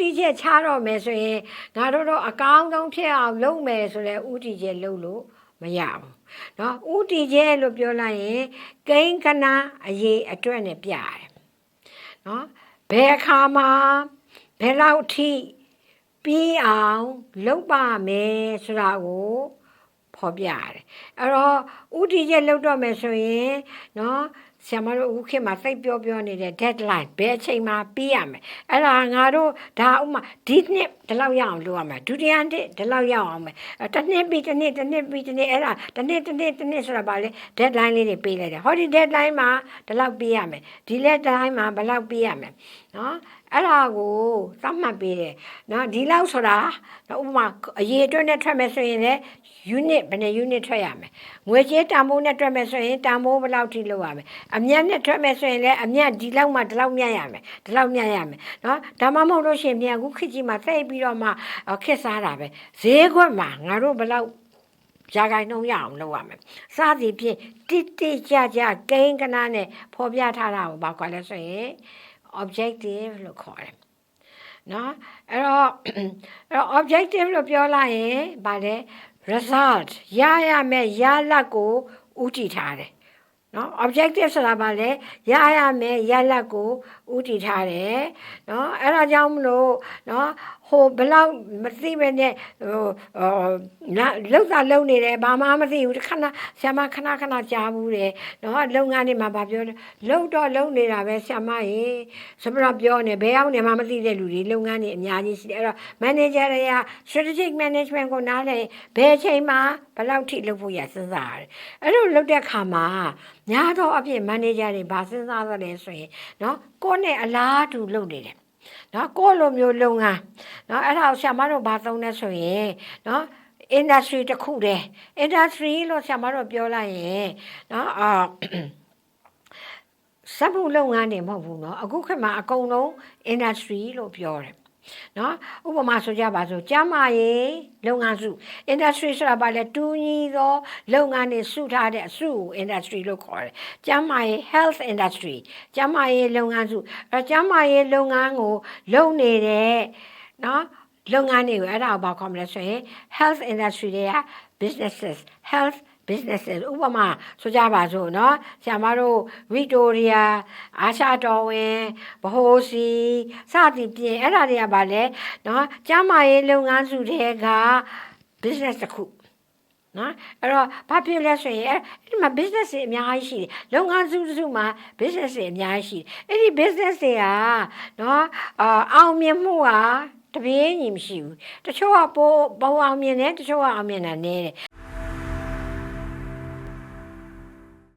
တီချက်ချတော့မယ်ဆိုရင်ငါတို့တော့အကောင်းဆုံးဖြစ်အောင်လုပ်မယ်ဆိုလဲဥတီချက်လုပ်လို့မရဘူးเนาะဥတီချက်လို့ပြောလိုက်ရင်ကိန်းကနာအရေးအတွက်နဲ့ပြရတယ်เนาะဘယ်အခါမှာဘယ်လောက်ထိပြီးအောင်လုပ်ပါမယ်ဆိုတာကိုဖော်ပြရတယ်အဲ့တော့ဥတီချက်လုပ်တော့မယ်ဆိုရင်เนาะ ဆရာမတို့အခုခေတ်မှာစိတ်ပြောပြောနေတဲ့ deadline ဘယ်အချိန်မှာပြီးရမယ်အဲ့ဒါငါတို့ဒါဥမာဒီနှစ်ဒီလောက်ရအောင်လုပ်ရမယ်ဒုတိယနှစ်ဒီလောက်ရအောင်မယ်အဲ့တစ်နှစ်ပြီးတစ်နှစ်တစ်နှစ်ပြီးတစ်နှစ်အဲ့ဒါတစ်နှစ်တစ်နှစ်တစ်နှစ်ဆိုတာပါလေ deadline လေးတွေပေးလိုက်တယ်ဟောဒီ deadline မှာဒီလောက်ပြီးရမယ်ဒီလက် deadline မှာဘယ်လောက်ပြီးရမယ်နော်အဲ့ဒါကိုသတ်မှတ်ပေးတယ်နော်ဒီလောက်ဆိုတာနော်ဥပမာအရေးအတွက်နဲ့ထွက်မယ်ဆိုရင်လည်း unit ဘယ်နှ unit ထွက်ရမယ်ငွေကြေးတန်ဖိုးနဲ့ထွက်မယ်ဆိုရင်တန်ဖိုးဘယ်လောက်ထိလုပ်ရမယ်အမြတ်နဲ့ထွက်မယ်ဆိုရင်လည်းအမြတ်ဒီလောက်မှဒီလောက်မြတ်ရမယ်ဒီလောက်မြတ်ရမယ်နော်ဒါမှမဟုတ်လို့ရှိရင်မြန်အခုခေတ်ကြီးမှာသိပြီးတော့မှအော်ခက်စားတာပဲဈေးခွက်မှာငါတို့ဘယ်လောက်ရာဂိုင်နှုံးရအောင်လုပ်ရမယ်စသည်ဖြင့်တိတိကျကျကိန်းကနာနဲ့ဖော်ပြထားတာကိုဘာခေါ်လဲဆိုရင် objective လို့ခေါ်တယ်နော်အဲ့တော့အဲ့တော့ objective လို့ပြောလိုက်ရင်ဗာလဲ result ရရမယ်ရလတ်ကိုဥတည်ထားတယ် နော် objective ဆိုတာဗာလဲရရမယ်ရလတ်ကိုဥတည်ထားတယ်နော်အဲ့ဒါကြောင့်မလို့နော်ဟိုဘလောက်မသိပဲနဲ့ဟိုအော်နာလောက်တာလုံနေတယ်ဘာမှမသိဘူးခဏဆ iam ခဏခဏကြားဘူးတယ်နော်လုပ်ငန်းတွေမှာဗာပြောတယ်လုံတော့လုံနေတာပဲဆ iam ရေဆိုပြီးတော့ပြောနေဘယ်အောင်နေမှမသိတဲ့လူတွေလုပ်ငန်းတွေအများကြီးရှိတယ်အဲ့တော့ manager တွေက strategic management ကိုနားလည်ဘယ်အချိန်မှာဘယ်လောက်ထိလုပ်ဖို့ရစဉ်းစားရတယ်အဲ့လိုလုပ်တဲ့ခါမှာများသောအဖြစ် manager တွေဘာစဉ်းစားသလဲဆိုရင်နော်ကိုယ့်နဲ့အလားတူလုပ်နေတယ်နော်ကိုယ့်လိုမျိုးလုပ်ငန်းနော်အဲ့ဒါကိုဆရာမတို့ဘာသုံးလဲဆိုရင်နော် industry တစ်ခုတည်း industry လို့ဆရာမတို့ပြောလိုက်ရင်နော်အာစက်မှုလုပ်ငန်းတွေမဟုတ်ဘူးเนาะအခုခေတ်မှာအကုန်လုံး industry လို့ပြောတယ် နော်ဥပမာဆိုကြပါစို့ကျမ်းမာရေးလုပ်ငန်းစု industry ဆိုတာဘာလဲတူညီသောလုပ်ငန်းတွေစုထားတဲ့အစုကို industry လို့ခေါ်တယ်ကျမ်းမာရေး health industry ကျမ်းမာရေးလုပ်ငန်းစုအဲကျမ်းမာရေးလုပ်ငန်းကိုလုပ်နေတဲ့နော်လုပ်ငန်းတွေကိုအဲ့ဒါကိုဘာခေါ်မလဲဆိုရင် health industry တွေက businesses health businesses ဥပမာဆိုကြပါစို့เนาะဆရာမတို့ဗီတိုရီယာအာရှတော်ဝင်ဗဟိုစီစသည်ဖြင့်အဲ့ဒါတွေကဘာလဲเนาะကျန်းမာရေးလုပ်ငန်းစုတွေက business တစ်ခုနော်အဲ့တော့ဘာဖြစ်လဲဆိုရင်အဲ့ဒီမှာ business တွေအများကြီးရှိတယ်လုပ်ငန်းစုစုမှာ business တွေအများကြီးရှိတယ်အဲ့ဒီ business တွေကနော်အာအောင်မြင်မှုကတပြေးညီမရှိဘူးတချို့ကပိုပိုအောင်မြင်တယ်တချို့ကအောင်မြင်တာနည်းတယ်